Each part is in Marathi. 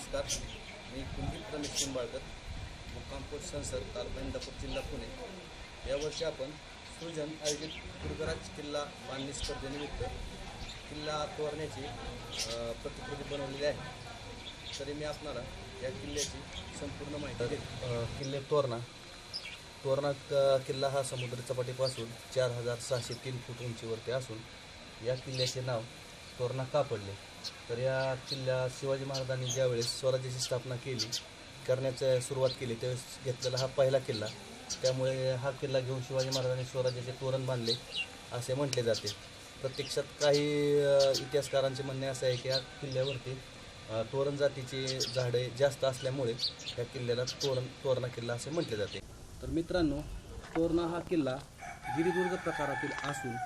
नमस्कार. मी कुलदीप रमेश निंबाळकर मुक्कामपूर पोस्ट संसद तालुका जिल्हा पुणे. यावर्षी आपण सृजन आयोजित दुर्गराज किल्ला बांधणी स्पर्धेनिमित्त किल्ला तोरण्याची प्रतिकृती बनवलेली आहे. तरी मी आपणाला या किल्ल्याची संपूर्ण माहिती किल्ले तोरणा. तोरणा किल्ला हा समुद्र चपाटीपासून चार हजार सहाशे तीन फूट उंचीवरती असून या किल्ल्याचे नाव तोरणा का पडले? तर या किल्ला शिवाजी महाराजांनी ज्यावेळेस स्वराज्याची स्थापना केली करण्याची सुरुवात केली त्यावेळेस घेतलेला हा पहिला किल्ला. त्यामुळे हा किल्ला घेऊन शिवाजी महाराजांनी स्वराज्याचे तोरण बांधले असे म्हटले जाते. प्रत्यक्षात काही इतिहासकारांचे म्हणणे असे आहे की या किल्ल्यावरती तोरण जातीची झाडे जास्त असल्यामुळे या किल्ल्याला तोरण तोरणा किल्ला असे म्हटले जाते. तर मित्रांनो तोरणा हा किल्ला गिरिदुर्ग प्रकारातील असून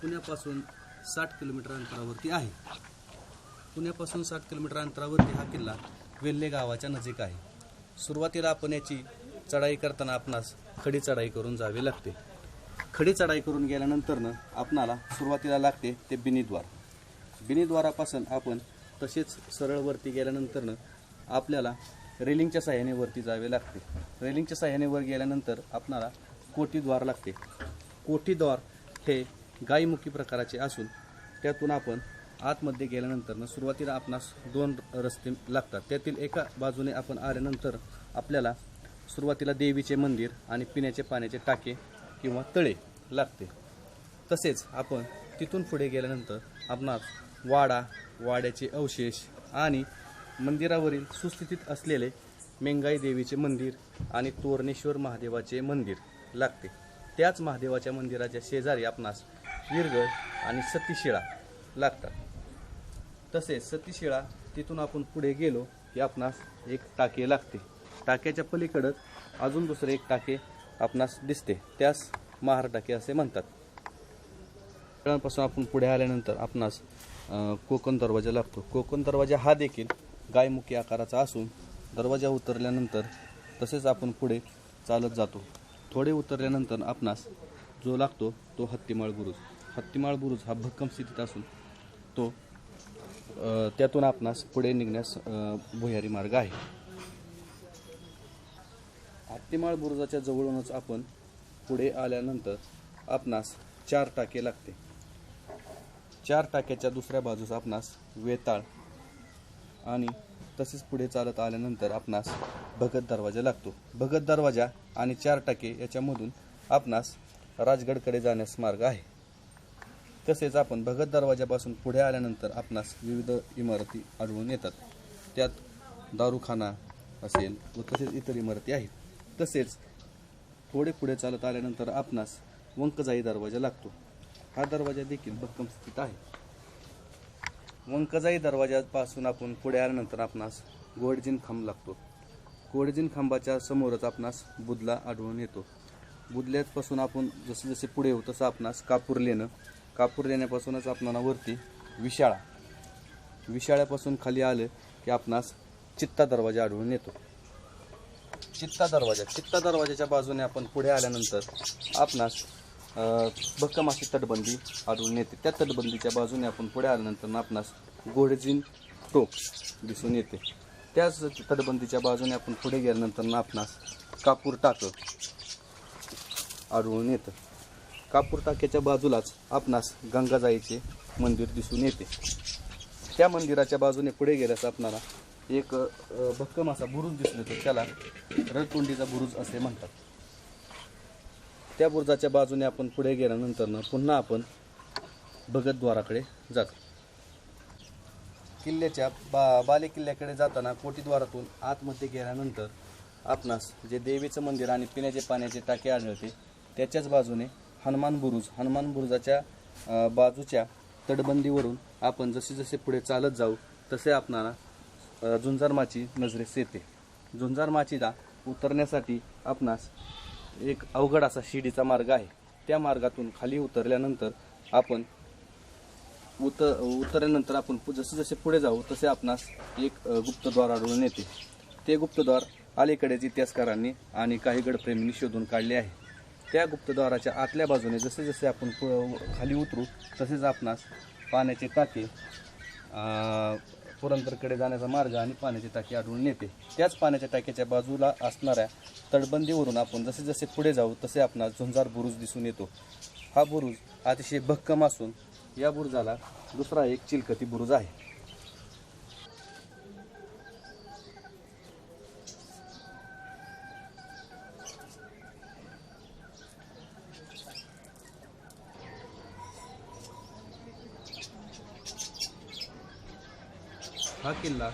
पुण्यापासून साठ किलोमीटर अंतरावरती आहे. पुण्यापासून साठ किलोमीटर अंतरावरती हा किल्ला वेल्हे गावाच्या नजीक आहे. सुरुवातीला आपण याची चढाई करताना आपणास खडी चढाई करून जावे लागते. खडी चढाई करून गेल्यानंतरनं आपणाला सुरुवातीला लागते ते बिनीद्वार. बिनीद्वारापासून आपण तसेच सरळवरती गेल्यानंतरनं आपल्याला रेलिंगच्या साह्याने वरती जावे लागते. रेलिंगच्या साह्याने वर गेल्यानंतर आपणाला कोटीद्वार लागते. कोटीद्वार हे गायमुखी प्रकाराचे असून त्यातून आपण आतमध्ये गेल्यानंतर सुरुवातीला आपणास दोन रस्ते लागतात. त्यातील एका बाजूने आपण आल्यानंतर आपल्याला सुरुवातीला देवीचे मंदिर आणि पिण्याचे पाण्याचे टाके किंवा तळे लागते. तसेच आपण तिथून पुढे गेल्यानंतर आपणास वाडा वाड्याचे अवशेष आणि मंदिरावरील सुस्थितीत असलेले मेंगाई देवीचे मंदिर आणि तोरणेश्वर महादेवाचे मंदिर लागते. त्याच महादेवाच्या मंदिराच्या शेजारी आपणास विरगळ आणि सतीशिळा लागतात. तसेच सतीशिळा तिथून आपण पुढे गेलो की आपणास एक टाके लागते. टाक्याच्या पलीकडं अजून दुसरे एक टाके आपणास दिसते. त्यास महार टाके असे म्हणतात. पासून आपण पुढे आल्यानंतर आपणास कोकण दरवाजा लागतो. कोकण दरवाजा हा देखील गायमुखी आकाराचा असून दरवाजा उतरल्यानंतर तसेच आपण पुढे चालत जातो. थोडे उतरल्यानंतर आपणास जो लागतो तो हत्तीमाळ गुरुज हत्तीमाळ बुरुज हा भक्कम स्थितीत असून तो त्यातून आपणास पुढे निघण्यास भुयारी मार्ग आहे. हत्तीमाळ बुरुजाच्या जवळूनच आपण पुढे आल्यानंतर आपणास चार टाके लागते. चार टाक्याच्या दुसऱ्या बाजूस आपणास वेताळ आणि तसेच पुढे चालत आल्यानंतर आपणास भगत दरवाजा लागतो. भगत दरवाजा आणि चार टाके याच्यामधून आपणास राजगडकडे जाण्यास मार्ग आहे. तसेच आपण भगत दरवाजापासून पुढे आल्यानंतर आपणास विविध इमारती आढळून येतात. त्यात दारूखाना असेल व तसेच इतर इमारती आहेत. तसेच थोडे पुढे चालत आल्यानंतर आपणास वंकजाई दरवाजा लागतो. हा दरवाजा देखील भक्कम स्थित आहे. वंकजाई दरवाजापासून आपण पुढे आल्यानंतर आपणास गोडजीन खांब लागतो. गोडजीन खांबाच्या समोरच आपणास बुदला आढळून येतो. बुदल्यापासून आपण जसे जसे पुढे येऊ तसं आपणास कापूर लेणं कापूर देण्यापासूनच आपणाला वरती विशाळा. विशाळ्यापासून खाली आलं की आपणास चित्ता दरवाजा आढळून येतो. चित्ता दरवाजा. चित्ता दरवाजाच्या बाजूने आपण पुढे आल्यानंतर आपणास अ, भक्कम अशी तटबंदी आढळून येते. त्या तटबंदीच्या बाजूने आपण पुढे आल्यानंतर आपणास गोडजीन टोक दिसून येते. त्याच तटबंदीच्या बाजूने आपण पुढे गेल्यानंतर आपणास कापूर टाकं आढळून येतं. कापूर टाक्याच्या बाजूलाच आपणास गंगाजाईचे मंदिर दिसून येते. त्या मंदिराच्या बाजूने पुढे गेल्यास आपणाला एक भक्कम असा बुरुज दिसून येतो त्याला रडतोंडीचा बुरुज असे म्हणतात. त्या बुरुजाच्या बाजूने आपण पुढे गेल्यानंतर पुन्हा आपण भगतद्वाराकडे जातो. किल्ल्याच्या बा बाले किल्ल्याकडे जाताना कोटीद्वारातून आतमध्ये गेल्यानंतर आपणास जे देवीचं मंदिर आणि पिण्याचे पाण्याचे टाके आढळते त्याच्याच बाजूने हनुमान बुरुज हनुमान बुरुजाच्या बाजूच्या तटबंदीवरून आपण जसे जसे पुढे चालत जाऊ तसे आपणाला झुंजारमाची नजरेस येते. झुंजारमाचीला उतरण्यासाठी आपणास एक अवघड असा शिडीचा मार्ग आहे. त्या मार्गातून खाली उतरल्यानंतर आपण उत उतरल्यानंतर आपण पु- जसे जसे पुढे जाऊ तसे आपणास एक गुप्तद्वार आढळून येते. ते गुप्तद्वार अलीकडेच इतिहासकारांनी आणि काही गडप्रेमींनी शोधून काढले आहे. त्या गुप्तद्वाराच्या आतल्या बाजूने जसे जसे आपण पु- खाली उतरू तसेच आपणास पाण्याचे टाके पुरंदरकडे जाण्याचा मार्ग आणि पाण्याची टाकी आढळून येते. त्याच पाण्याच्या टाकीच्या बाजूला असणाऱ्या तटबंदीवरून आपण जसे जसे पुढे जाऊ तसे आपणास झुंजार बुरुज दिसून येतो. हा बुरुज अतिशय भक्कम असून या बुरुजाला दुसरा एक चिलकती बुरुज आहे. हा किल्ला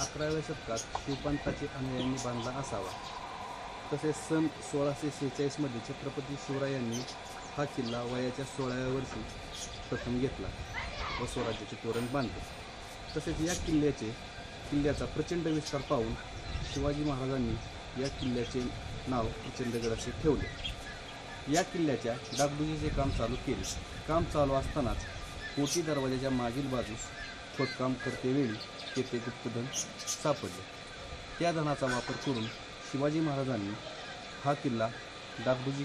अकराव्या शतकात शिवपंताचे अनुयायांनी बांधला असावा. तसेच सन सोळाशे सेहेचाळीसमध्ये छत्रपती शिवरायांनी हा किल्ला वयाच्या सोळाव्या वर्षी प्रथम घेतला व स्वराज्याचे तोरण बांधले. तसेच या किल्ल्याचे किल्ल्याचा प्रचंड विस्तार पाहून शिवाजी महाराजांनी या किल्ल्याचे नाव प्रचंडगड असे ठेवले. या किल्ल्याच्या डागडुजीचे काम चालू केले. काम चालू असतानाच कोटी दरवाजाच्या मागील बाजूस खोदकाम करतेवेळी तेथे गुप्तधन सापडले. त्या धनाचा वापर करून शिवाजी महाराजांनी हा किल्ला डागडुजी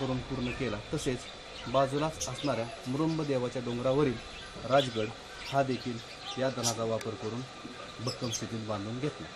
करून पूर्ण केला. तसेच बाजूलाच असणाऱ्या मुरुंब देवाच्या डोंगरावरील राजगड हा देखील या धनाचा वापर करून भक्कम स्थितीत बांधून घेतला.